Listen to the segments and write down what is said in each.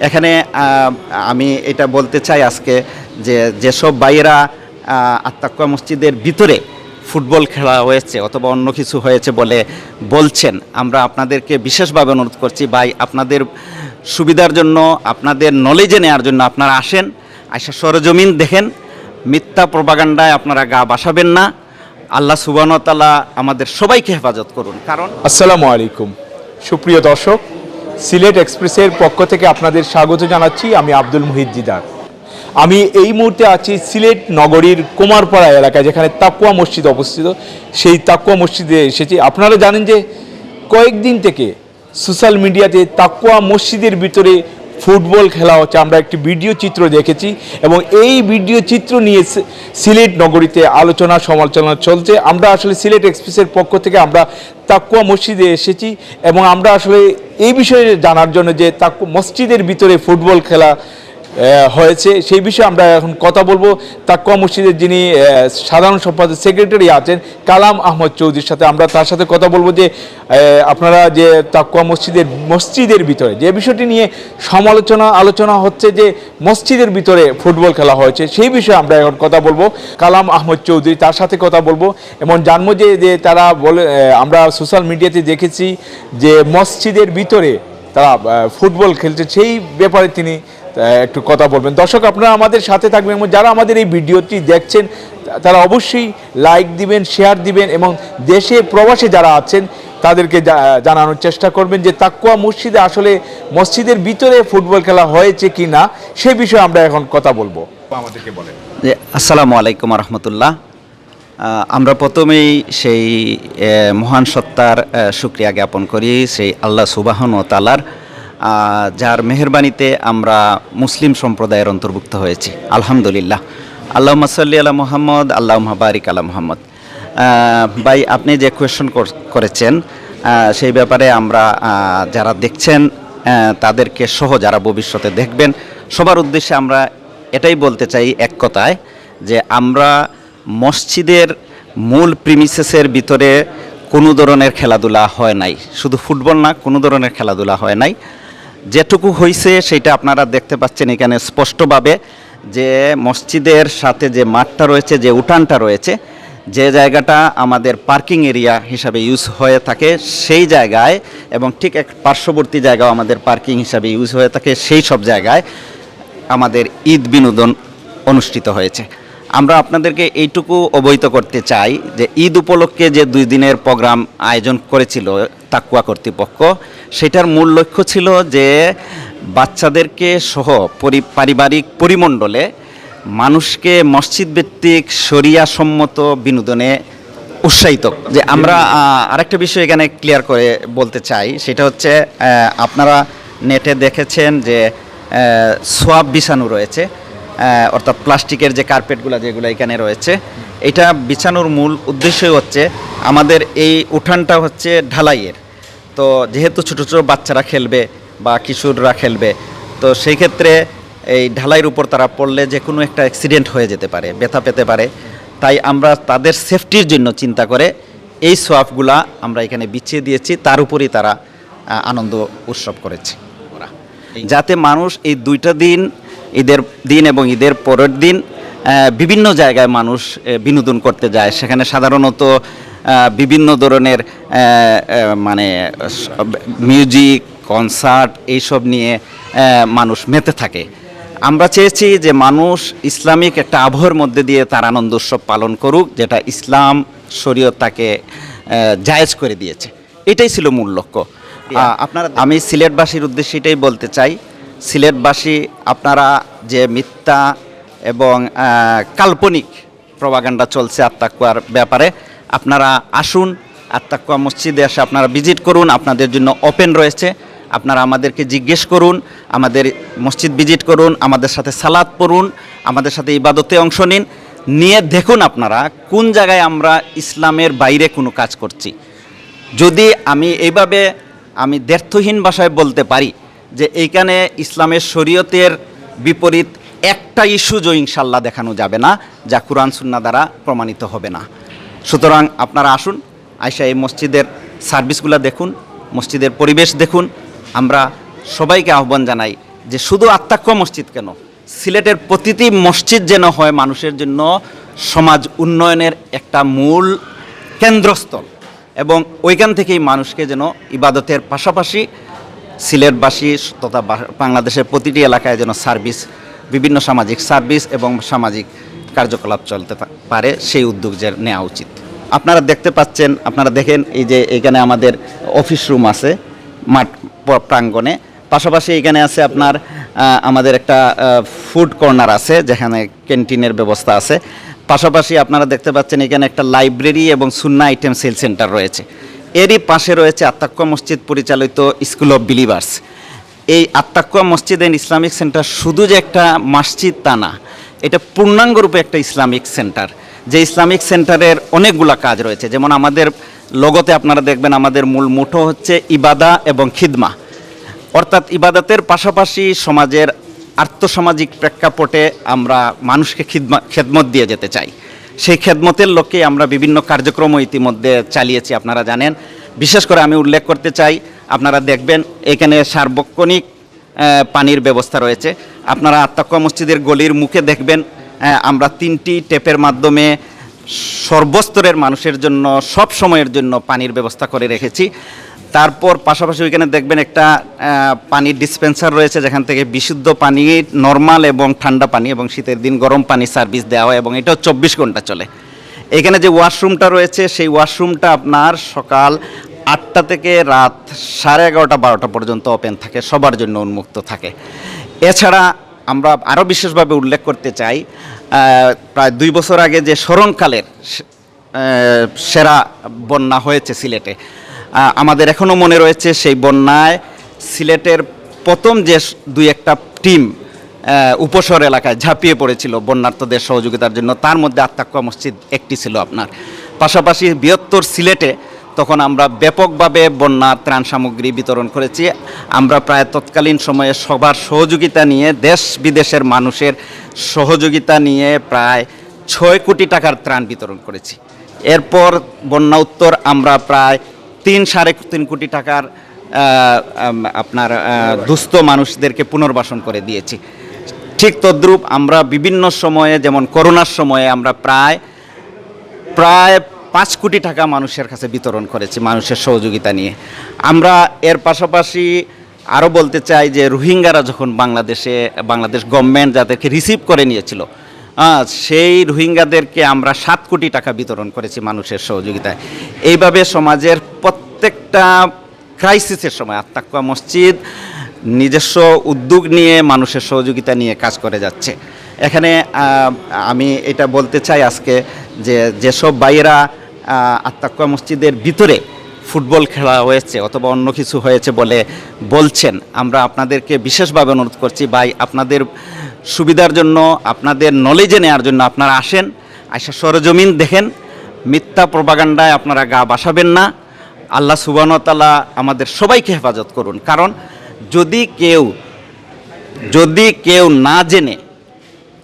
এখানে আমি এটা বলতে চাই আজকে যে যেসব আহ, আত্মাক্কা মসজিদের ভিতরে ফুটবল খেলা হয়েছে অথবা অন্য কিছু হয়েছে বলে বলছেন আমরা আপনাদেরকে বিশেষভাবে অনুরোধ করছি ভাই আপনাদের সুবিধার জন্য আপনাদের নলেজে নেওয়ার জন্য আপনারা আসেন আইসা সরজমিন দেখেন মিথ্যা প্রবাগান্ডায় আপনারা গা বাসাবেন না আল্লাহ সুবানতালা আমাদের সবাইকে হেফাজত করুন। কারণ আসসালামু আলাইকুম। সুপ্রিয় দর্শক সিলেট এক্সপ্রেসের পক্ষ থেকে আপনাদের স্বাগত জানাচ্ছি। আমি আব্দুল মুহিদ দিদার। আমি এই মুহূর্তে আছি সিলেট নগরীর কুমারপাড়া এলাকায়, যেখানে তাকুয়া মসজিদ অবস্থিত। সেই তাকুয়া মসজিদে এসেছি। আপনারা জানেন যে কয়েকদিন থেকে সোশ্যাল মিডিয়াতে তাকুয়া মসজিদের ভিতরে ফুটবল খেলা হচ্ছে। আমরা একটি ভিডিও চিত্র দেখেছি এবং এই ভিডিও চিত্র নিয়ে সিলেট নগরীতে আলোচনা সমালোচনা চলছে। আমরা আসলে সিলেট এক্সপ্রেসের পক্ষ থেকে আমরা তাকুয়া মসজিদে এসেছি এবং আমরা আসলে এই বিষয়ে জানার জন্য যে তা মসজিদের ভিতরে ফুটবল খেলা হয়েছে। সেই বিষয়ে আমরা এখন কথা বলব। তাকুয়া মসজিদের যিনি সাধারণ সম্পাদক, সেক্রেটারি আছেন কালাম আহমদ চৌধুরীর সাথে আমরা তার সাথে কথা বলব যে আপনারা যে তাকুয়া মসজিদের মসজিদের ভিতরে যে বিষয়টি নিয়ে সমালোচনা, আলোচনা হচ্ছে যে, মসজিদের ভিতরে ফুটবল খেলা হয়েছে, সেই বিষয়ে আমরা এখন কথা বলব। কালাম আহমদ চৌধুরী তার সাথে কথা বলব। এবং জানব যে যে তারা বলে আমরা সোশ্যাল মিডিয়াতে দেখেছি যে, মসজিদের ভিতরে তারা ফুটবল খেলছে, সেই ব্যাপারে তিনি একটু কথা বলবেন। দর্শক আপনারা আমাদের সাথে থাকবেন এবং যারা আমাদের এই ভিডিওটি দেখছেন তারা অবশ্যই লাইক দিবেন শেয়ার দিবেন এবং দেশে প্রবাসে যারা আছেন তাদেরকে জানানোর চেষ্টা করবেন যে তাকুয়া মসজিদে আসলে মসজিদের ভিতরে ফুটবল খেলা হয়েছে কি না সে বিষয়ে আমরা এখন কথা বলব। আমাদেরকে বলেন। যে আসসালামু আলাইকুম রহমতুল্লাহ আমরা প্রথমেই সেই মহান সত্তার এ, শুক্রিয়া জ্ঞাপন করি সেই আল্লাহ সুবাহন ও তালার যার মেহরবানিতে আমরা মুসলিম সম্প্রদায়ের অন্তর্ভুক্ত হয়েছি। আলহামদুলিল্লাহ। আল্লাহ মাসাল্লি আলা মোহাম্মদ আল্লাহ বারিক আলা মোহাম্মদ। ভাই, আপনি যে কোয়েশন করেছেন সেই ব্যাপারে আমরা যারা দেখছেন তাদেরকে সহ যারা ভবিষ্যতে দেখবেন, সবার উদ্দেশ্যে আমরা এটাই বলতে চাই এক কথায় যে আমরা মসজিদের মূল প্রিমিসেসের ভিতরে কোনো ধরনের খেলাধুলা হয় নাই। শুধু ফুটবল না, কোনো ধরনের খেলাধুলা হয় নাই। যেটুকু হয়েছে সেটা আপনারা দেখতে পাচ্ছেন এখানে স্পষ্টভাবে যে মসজিদের সাথে যে মাঠটা রয়েছে, যে উঠানটা রয়েছে, যে জায়গাটা আমাদের পার্কিং এরিয়া হিসাবে ইউজ হয়ে থাকে সেই জায়গায় এবং ঠিক এক পার্শ্ববর্তী জায়গাও আমাদের পার্কিং হিসাবে ইউজ হয়ে থাকে সেই সব জায়গায় আমাদের ঈদ বিনোদন অনুষ্ঠিত হয়েছে। আমরা আপনাদেরকে এইটুকু অবহিত করতে চাই যে ঈদ উপলক্ষে যে দুই দিনের প্রোগ্রাম আয়োজন করেছিল তাকুয়া কর্তৃপক্ষ। সেটার মূল লক্ষ্য ছিল যে বাচ্চাদেরকে সহ পরি, পারিবারিক পরিমণ্ডলে মানুষকে মসজিদ ভিত্তিক সম্মত বিনোদনে উৎসাহিত। যে আমরা আরেকটা বিষয় এখানে ক্লিয়ার করে বলতে চাই, সেটা হচ্ছে আপনারা নেটে দেখেছেন যে সোয়াব বিছানো রয়েছে অর্থাৎ প্লাস্টিকের যে কার্পেটগুলো যেগুলো এখানে রয়েছে, এটা বিছানোর মূল উদ্দেশ্যই হচ্ছে আমাদের এই উঠানটা হচ্ছে ঢালাইয়ের। তো যেহেতু ছোটো ছোটো বাচ্চারা খেলবে বা কিশোররা খেলবে তো সেই ক্ষেত্রে এই ঢালাইয়ের উপর তারা পড়লে যে কোনো একটা অ্যাক্সিডেন্ট হয়ে যেতে পারে ব্যথা পেতে পারে। তাই আমরা তাদের সেফটির জন্য চিন্তা করে এই সোয়াফগুলা আমরা এখানে বিছিয়ে দিয়েছি তার উপরই তারা আনন্দ উৎসব করেছে। ওরা। যাতে মানুষ এই দুইটা দিন ঈদের দিন এবং ঈদের পরের দিন বিভিন্ন জায়গায় মানুষ বিনোদন করতে যায়। সেখানে সাধারণত বিভিন্ন ধরনের মানে মিউজিক কনসার্ট এইসব নিয়ে মানুষ মেতে থাকে। আমরা চেয়েছি যে মানুষ ইসলামিক একটা আবহের মধ্যে দিয়ে তার আনন্দ উৎসব পালন করুক যেটা ইসলাম শরীয়ত তাকে জায়েজ করে দিয়েছে। এটাই ছিল মূল লক্ষ্য। আপনারা আমি সিলেটবাসীর উদ্দেশ্যে এটাই বলতে চাই। সিলেটবাসী আপনারা যে মিথ্যা এবং কাল্পনিক প্রবাগান্ডা চলছে আত্মাকুয়ার ব্যাপারে আপনারা আসুন আত্মাকুয়া মসজিদে এসে আপনারা ভিজিট করুন, আপনাদের জন্য ওপেন রয়েছে। আপনারা আমাদেরকে জিজ্ঞেস করুন, আমাদের মসজিদ ভিজিট করুন, আমাদের সাথে সালাদ পড়ুন, আমাদের সাথে ইবাদতে অংশ নিন। নিয়ে দেখুন আপনারা কোন জায়গায় আমরা ইসলামের বাইরে কোনো কাজ করছি। যদি আমি এইভাবে আমি দ্ব্যর্থহীন ভাষায় বলতে পারি যে এইখানে ইসলামের শরীয়তের বিপরীত একটা ইস্যু ইস্যুজও ইনশাল্লাহ দেখানো যাবে না, যা কোরআন সুন্না দ্বারা প্রমাণিত হবে না। সুতরাং আপনারা আসুন আয়সা এই মসজিদের সার্ভিসগুলো দেখুন, মসজিদের পরিবেশ দেখুন। আমরা সবাইকে আহ্বান জানাই যে শুধু আত্মাক্ষ মসজিদ কেন, সিলেটের প্রতিটি মসজিদ যেন হয় মানুষের জন্য সমাজ উন্নয়নের একটা মূল কেন্দ্রস্থল এবং ওইখান থেকেই মানুষকে যেন ইবাদতের পাশাপাশি সিলেটবাসী তথা বাংলাদেশের প্রতিটি এলাকায় যেন সার্ভিস, বিভিন্ন সামাজিক সার্ভিস এবং সামাজিক কার্যকলাপ চলতে পারে, সেই উদ্যোগ যে নেওয়া উচিত। আপনারা দেখতে পাচ্ছেন, আপনারা দেখেন এই যে এখানে আমাদের অফিস রুম আছে, মাঠ প্রাঙ্গণে। পাশাপাশি এখানে আছে আপনার আমাদের একটা ফুড কর্নার আছে, যেখানে ক্যান্টিনের ব্যবস্থা আছে। পাশাপাশি আপনারা দেখতে পাচ্ছেন এখানে একটা লাইব্রেরি এবং সুন্না আইটেম সেল সেন্টার রয়েছে। এরই পাশে রয়েছে আত্মাক্কা মসজিদ পরিচালিত স্কুল অফ বিলিভার্স এই আত্মাক্কা মসজিদ অ্যান্ড ইসলামিক সেন্টার শুধু যে একটা মসজিদ তা না এটা পূর্ণাঙ্গ রূপে একটা ইসলামিক সেন্টার। যে ইসলামিক সেন্টারের অনেকগুলা কাজ রয়েছে। যেমন আমাদের লগতে আপনারা দেখবেন আমাদের মূল মুঠো হচ্ছে ইবাদা এবং খিদমা। অর্থাৎ ইবাদতের পাশাপাশি সমাজের আর্থসামাজিক প্রেক্ষাপটে আমরা মানুষকে খিদমা, খেদমত দিয়ে যেতে চাই। সেই খেদমতের লক্ষ্যে আমরা বিভিন্ন কার্যক্রম ইতিমধ্যে চালিয়েছি, আপনারা জানেন। বিশেষ করে আমি উল্লেখ করতে চাই, আপনারা দেখবেন এখানে সার্বক্ষণিক পানির ব্যবস্থা রয়েছে। আপনারা আত্মাক্কা মসজিদের গলির মুখে দেখবেন আমরা তিনটি টেপের মাধ্যমে সর্বস্তরের মানুষের জন্য, সব সময়ের জন্য পানির ব্যবস্থা করে রেখেছি। তারপর পাশাপাশি ওইখানে দেখবেন একটা পানির ডিসপেন্সার রয়েছে, যেখান থেকে বিশুদ্ধ পানি, নর্মাল এবং ঠান্ডা পানি এবং শীতের দিন গরম পানি সার্ভিস দেওয়া হয় এবং এটাও চব্বিশ ঘণ্টা চলে। এখানে যে ওয়াশরুমটা রয়েছে, সেই ওয়াশরুমটা আপনার সকাল আটটা থেকে রাত সাড়ে এগারোটা, বারোটা পর্যন্ত ওপেন থাকে, সবার জন্য উন্মুক্ত থাকে। এছাড়া আমরা আরও বিশেষভাবে উল্লেখ করতে চাই প্রায় দুই বছর আগে যে স্মরণকালের সেরা বন্যা হয়েছে সিলেটে আমাদের এখনও মনে রয়েছে সেই বন্যায় সিলেটের প্রথম যে দুই একটা টিম উপশহর এলাকায় ঝাঁপিয়ে পড়েছিল বন্যার্থদের সহযোগিতার জন্য, তার মধ্যে আত্মাক্কা মসজিদ একটি ছিল আপনার। পাশাপাশি বৃহত্তর সিলেটে তখন আমরা ব্যাপকভাবে বন্যা ত্রাণ সামগ্রী বিতরণ করেছি। আমরা প্রায় তৎকালীন সময়ে সবার সহযোগিতা নিয়ে দেশ বিদেশের মানুষের সহযোগিতা নিয়ে প্রায় ছয় কোটি টাকার ত্রাণ বিতরণ করেছি। এরপর বন্যা উত্তর আমরা প্রায় তিন সাড়ে তিন কোটি টাকার আপনার দুস্থ মানুষদেরকে পুনর্বাসন করে দিয়েছি। ঠিক তদ্রূপ আমরা বিভিন্ন সময়ে যেমন করোনার সময়ে আমরা প্রায় প্রায় পাঁচ কোটি টাকা মানুষের কাছে বিতরণ করেছি মানুষের সহযোগিতা নিয়ে। আমরা এর পাশাপাশি আরও বলতে চাই যে রোহিঙ্গারা যখন বাংলাদেশে, বাংলাদেশ গভর্নমেন্ট যাদেরকে রিসিভ করে নিয়েছিল সেই রোহিঙ্গাদেরকে আমরা সাত কোটি টাকা বিতরণ করেছি মানুষের সহযোগিতায়। এইভাবে সমাজের প্রত্যেকটা ক্রাইসিসের সময় আত্মাক্কা মসজিদ নিজস্ব উদ্যোগ নিয়ে মানুষের সহযোগিতা নিয়ে কাজ করে যাচ্ছে। এখানে আমি এটা বলতে চাই আজকে যে যেসব ভাইয়েরা আত্মাক্কা মসজিদের ভিতরে ফুটবল খেলা হয়েছে অথবা অন্য কিছু হয়েছে বলে বলছেন। আমরা আপনাদেরকে বিশেষভাবে অনুরোধ করছি, ভাই, আপনাদের সুবিধার জন্য, আপনাদের নলেজে নেওয়ার জন্য আপনারা আসেন, আইসা সরজমিন দেখেন। মিথ্যা প্রবাগান্ডায় আপনারা গা বাসাবেন না। আল্লাহ সুবানতালা আমাদের সবাইকে হেফাজত করুন। কারণ যদি কেউ যদি কেউ না জেনে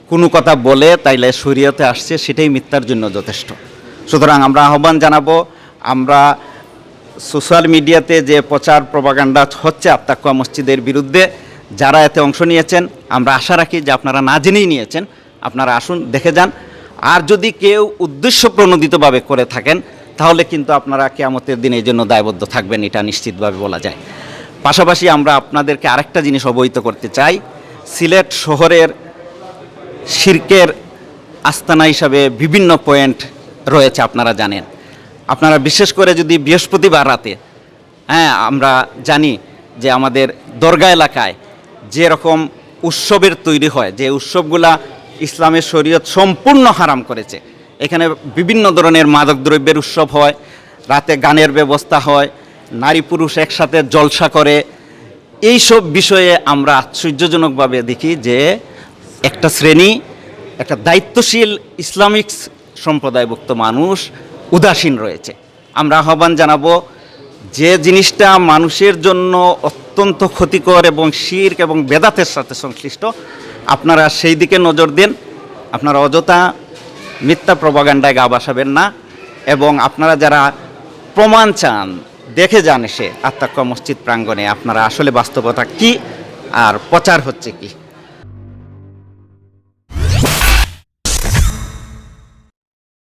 কোনো কথা বলে, তাইলে শরীয়তে আসছে, সেটাই মিথ্যার জন্য যথেষ্ট। সুতরাং আমরা আহ্বান জানাব, আমরা সোশ্যাল মিডিয়াতে যে প্রচার প্রবাগান্ডা হচ্ছে আত্মাকুয়া মসজিদের বিরুদ্ধে, যারা এতে অংশ নিয়েছেন, আমরা আশা রাখি যে আপনারা না জেনেই নিয়েছেন, আপনারা আসুন, দেখে যান। আর যদি কেউ উদ্দেশ্য প্রণোদিতভাবে করে থাকেন, তাহলে কিন্তু আপনারা কেয়ামতের দিন এই জন্য দায়বদ্ধ থাকবেন, এটা নিশ্চিতভাবে বলা যায়। পাশাপাশি আমরা আপনাদেরকে আরেকটা জিনিস অবহিত করতে চাই, সিলেট শহরের শির্কের আস্তানা হিসাবে বিভিন্ন পয়েন্ট রয়েছে, আপনারা জানেন। আপনারা বিশেষ করে যদি বৃহস্পতিবার রাতে হ্যাঁ আমরা জানি যে আমাদের দরগা এলাকায় যেরকম উৎসবের তৈরি হয়, যে উৎসবগুলা ইসলামের শরীয়ত সম্পূর্ণ হারাম করেছে। এখানে বিভিন্ন ধরনের মাদক দ্রব্যের উৎসব হয়, রাতে গানের ব্যবস্থা হয়, নারী পুরুষ একসাথে জলসা করে। এই সব বিষয়ে আমরা আশ্চর্যজনকভাবে দেখি যে একটা শ্রেণি, একটা দায়িত্বশীল ইসলামিক সম্প্রদায়ভুক্ত মানুষ উদাসীন রয়েছে। আমরা আহ্বান জানাব যে জিনিসটা মানুষের জন্য অত্যন্ত ক্ষতিকর এবং শির্ক এবং বেদাতের সাথে সংশ্লিষ্ট, আপনারা সেই দিকে নজর দিন। আপনারা অযথা মিথ্যা প্রবাগান্ডায় গা বাসাবেন না এবং আপনারা যারা প্রমাণ চান, দেখে যান এসে আত্মাক্কা মসজিদ প্রাঙ্গণে, আপনারা আসলে বাস্তবতা কি আর প্রচার হচ্ছে কি?